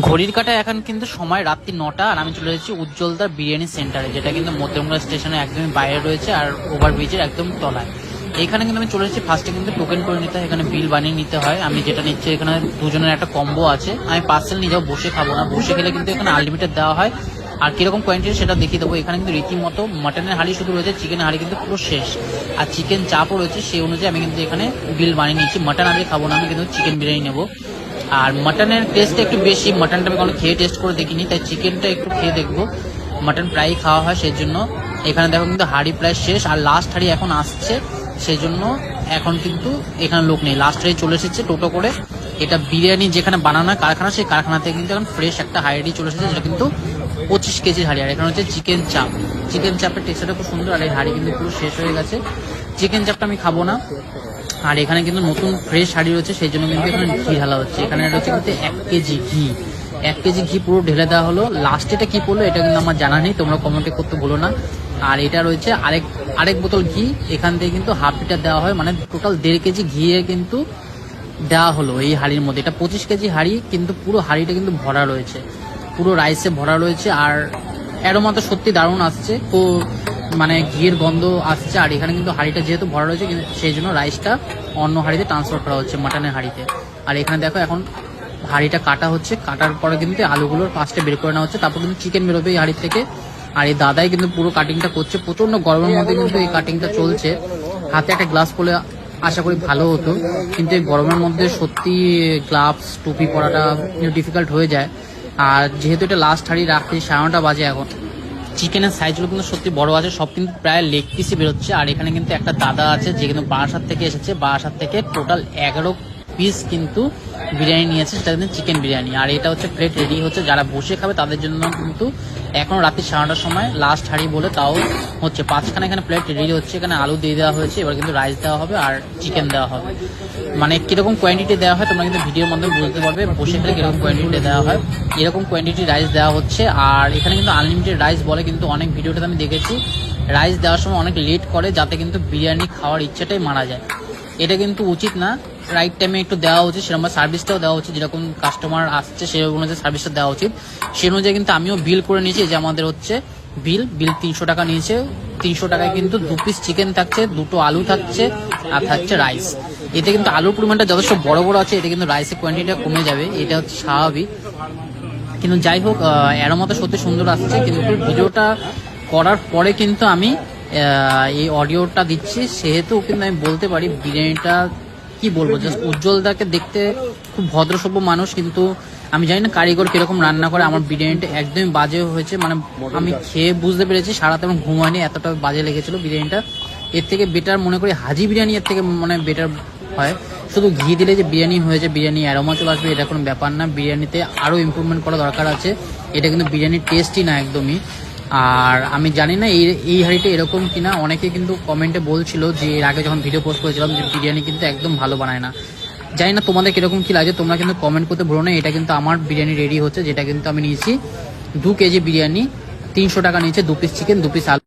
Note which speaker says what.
Speaker 1: ঘড়ির কাটা এখন কিন্তু সময় রাত্রি নটা আর আমি চলে এসেছি উজ্জ্বলদার বিরিয়ানি সেন্টারে, যেটা কিন্তু মধ্যমগ্রা স্টেশনের একদমই বাইরে রয়েছে আর ওভার ওভারব্রিজের একদম তলায়। এখানে কিন্তু আমি চলে এসেছি ফার্স্টে কিন্তু টোকেন করে নিতে হয়, এখানে বিল বানিয়ে নিতে হয়। আমি যেটা নিচ্ছি, এখানে দুজনের একটা কম্বো আছে। আমি পার্সেল নিয়ে যাব, বসে খাব না। বসে খেলে কিন্তু এখানে আনলিমিটেড দেওয়া হয়। আর কীরকম কোয়ান্টিটি সেটা দেখিয়ে দেবো। এখানে কিন্তু রীতিমতো মাটনের হাঁড়ি শুধু রয়েছে চিকেনের হাঁড়ি কিন্তু পুরো শেষ। আর চিকেন চাপও রয়েছে, সেই অনুযায়ী আমি কিন্তু এখানে বিল বানিয়ে নিচ্ছি। মাটন আমি খাব না, আমি কিন্তু চিকেন বিরিয়ানি নেব। আর মাটনের টেস্ট একটু বেশি। মাটনটা আমি কোনো খেয়ে টেস্ট করে দেখিনি, তাই চিকেনটা একটু খেয়ে দেখব। মাটন প্রায়ই খাওয়া হয় সেই জন্য এখানে দেখো কিন্তু হাঁড়ি প্রায় শেষ, আর লাস্ট হাঁড়ি এখন আসছে সেই জন্য এখন কিন্তু এখানে লোক নেই। লাস্ট হাড়ি চলে এসেছে টোটো করে। এটা বিরিয়ানি যেখানে বানানো কারখানা, সেই কারখানা থেকে কিন্তু এখন ফ্রেশ একটা হাঁড়ি চলে এসেছে, যেটা কিন্তু পঁচিশ কেজির হাঁড়ি। আর এখানে হচ্ছে চিকেন চাপ চিকেন চাপের টেক্সচারটা খুব সুন্দর, আর এই হাঁড়ি কিন্তু পুরো শেষ হয়ে গেছে। চিকেন চাপটা আমি খাব না। আর এখানে কিন্তু নতুন ফ্রেশ শাড়ি রয়েছে, সেই জন্য কিন্তু এখানে ঘি ঢালা হচ্ছে। এখানে রয়েছে কিন্তু এক কেজি ঘি। এক কেজি ঘি পুরো ঢেলে দেওয়া হলো। লাস্ট এটা কি পড়ল, এটা কিন্তু আমার জানা নেই, তোমরা কমেন্টে করতে বলো না। আর এটা রয়েছে আরেক আরেক বোতল ঘি। এখান থেকে কিন্তু হাফ লিটার দেওয়া হয় মানে টোটাল দেড় কেজি ঘিয়ে কিন্তু দেওয়া হলো এই হাড়ির মধ্যে। এটা পঁচিশ কেজি হাড়ি, কিন্তু পুরো হাড়িটা কিন্তু ভরা রয়েছে। পুরো রাইসে ভরা রয়েছে। আর অ্যারোমা তো সত্যি দারুণ আসছে। তো মানে ঘিয়ের গন্ধ আসছে, আর এখানে কিন্তু হাঁড়িটা যেহেতু ভরা রয়েছে সেই জন্য রাইসটা অন্য হাঁড়িতে ট্রান্সফার করা হচ্ছে মাটনের হাঁড়িতে। আর এখানে দেখো, এখন হাঁড়িটা কাটা হচ্ছে, কাটার পরে কিন্তু আলুগুলোর পাঁচটা বের করে নেওয়া হচ্ছে, তারপর কিন্তু চিকেন বেরোবে এই হাঁড়ি থেকে। আর এই দাদাই কিন্তু পুরো কাটিংটা করছে প্রচণ্ড গরমের মধ্যে কিন্তু এই কাটিংটা চলছে। হাতে একটা গ্লাস পরে আশা করি ভালো হতো, কিন্তু এই গরমের মধ্যে সত্যি গ্লাভস টুপি পরাটা ডিফিকাল্ট হয়ে যায়। আর যেহেতু এটা লাস্ট হাঁড়ি রাখতে সাড়ে বাজে এখন চিকেনের সাইজগুলো কিন্তু সত্যি বড় আছে, সব কিন্তু প্রায় লেগ পিসই বেরোচ্ছে। আর এখানে কিন্তু একটা দাদা আছে, যে কিন্তু বারাসাত থেকে এসেছে। বারাসাত থেকে টোটাল এগারো পিস কিন্তু বিরিয়ানি নিয়েছে, সেটা কিন্তু চিকেন বিরিয়ানি। আর এটা হচ্ছে প্লেট রেডি হচ্ছে যারা বসে খাবে তাদের জন্য কিন্তু এখন রাত্রি সাড়ে নটার সময় লাস্ট হাঁড়ি বলে তাও হচ্ছে পাঁচখানা এখানে প্লেট রেডি হচ্ছে, এখানে আলু দিয়ে দেওয়া হয়েছে, এবার কিন্তু রাইস দেওয়া হবে আর চিকেন দেওয়া হবে। মানে কীরকম কোয়ান্টিটি দেওয়া হয় তোমরা কিন্তু ভিডিওর মাধ্যমে বুঝতে পারবে, বসে খেলে কীরকম কোয়ান্টিটি দেওয়া হয়। এরকম কোয়ান্টিটি রাইস দেওয়া হচ্ছে, আর এখানে কিন্তু আনলিমিটেড রাইস বলে কিন্তু অনেক ভিডিওটাতে আমি দেখেছি। রাইস দেওয়ার সময় অনেক লেট করে যাতে কিন্তু বিরিয়ানি খাওয়ার ইচ্ছাটাই মারা যায়। এটা কিন্তু উচিত না রাইট টাইমে একটু দেওয়া উচিত, সেরকম সার্ভিসটাও দেওয়া উচিত, যেরকম কাস্টমার আসছে সেই অনুযায়ী সার্ভিসটা দেওয়া উচিত। সেই অনুযায়ী কিন্তু আমিও বিল করে নিয়েছি, যে আমাদের হচ্ছে বিল বিল তিনশো টাকা নিয়েছে। তিনশো টাকায় কিন্তু দু পিস চিকেন থাকছে, দুটো আলু থাকছে, আর থাকছে রাইস এতে কিন্তু আলুর পরিমাণটা যথেষ্ট বড় বড় আছে, এতে কিন্তু রাইসের কোয়ান্টিটিটা কমে যাবে, এটা হচ্ছে স্বাভাবিক। কিন্তু যাই হোক মতো সত্যি সুন্দর আসছে, কিন্তু ভিডিওটা করার পরে কিন্তু আমি এই অডিওটা দিচ্ছি, সেহেতু কিন্তু আমি বলতে পারি, বিরিয়ানিটা কি বলব? জাস্ট উজ্জ্বলদাকে দেখতে খুব ভদ্রসভ্য মানুষ কিন্তু আমি জানি না কারিগর কীরকম রান্না করে। আমার বিরিয়ানিটা একদমই বাজে হয়েছে। মানে আমি খেয়ে বুঝতে পেরেছি সারা তেমন ঘুম হয়নি এতটা বাজে লেগেছিল বিরিয়ানিটা। এর থেকে বেটার মনে করি হাজি বিরিয়ানি এর থেকে মানে বেটার হয়। শুধু ঘি দিলে যে বিরিয়ানি হয়েছে বিরিয়ানি অ্যারোমা চলে আসবে এটা কোনো ব্যাপার না। বিরিয়ানিতে আরও ইমপ্রুভমেন্ট করা দরকার আছে। এটা কিন্তু বিরিয়ানির টেস্টই না একদমই। আর আমি জানি না এই এই হাঁড়িটা এরকম কিনা। অনেকে কিন্তু কমেন্টে বলছিল যে এর আগে যখন ভিডিও পোস্ট করেছিলাম যে বিরিয়ানি কিন্তু একদম ভালো বানায় না। জানি না তোমাদের কীরকম কি লাগে, তোমরা কিন্তু কমেন্ট করতে ভুলো না। এটা কিন্তু আমার বিরিয়ানি রেডি হচ্ছে, যেটা কিন্তু আমি নিয়েছি দু কেজি বিরিয়ানি, তিনশো টাকা নিয়েছে, দু পিস চিকেন দু পিস আলু।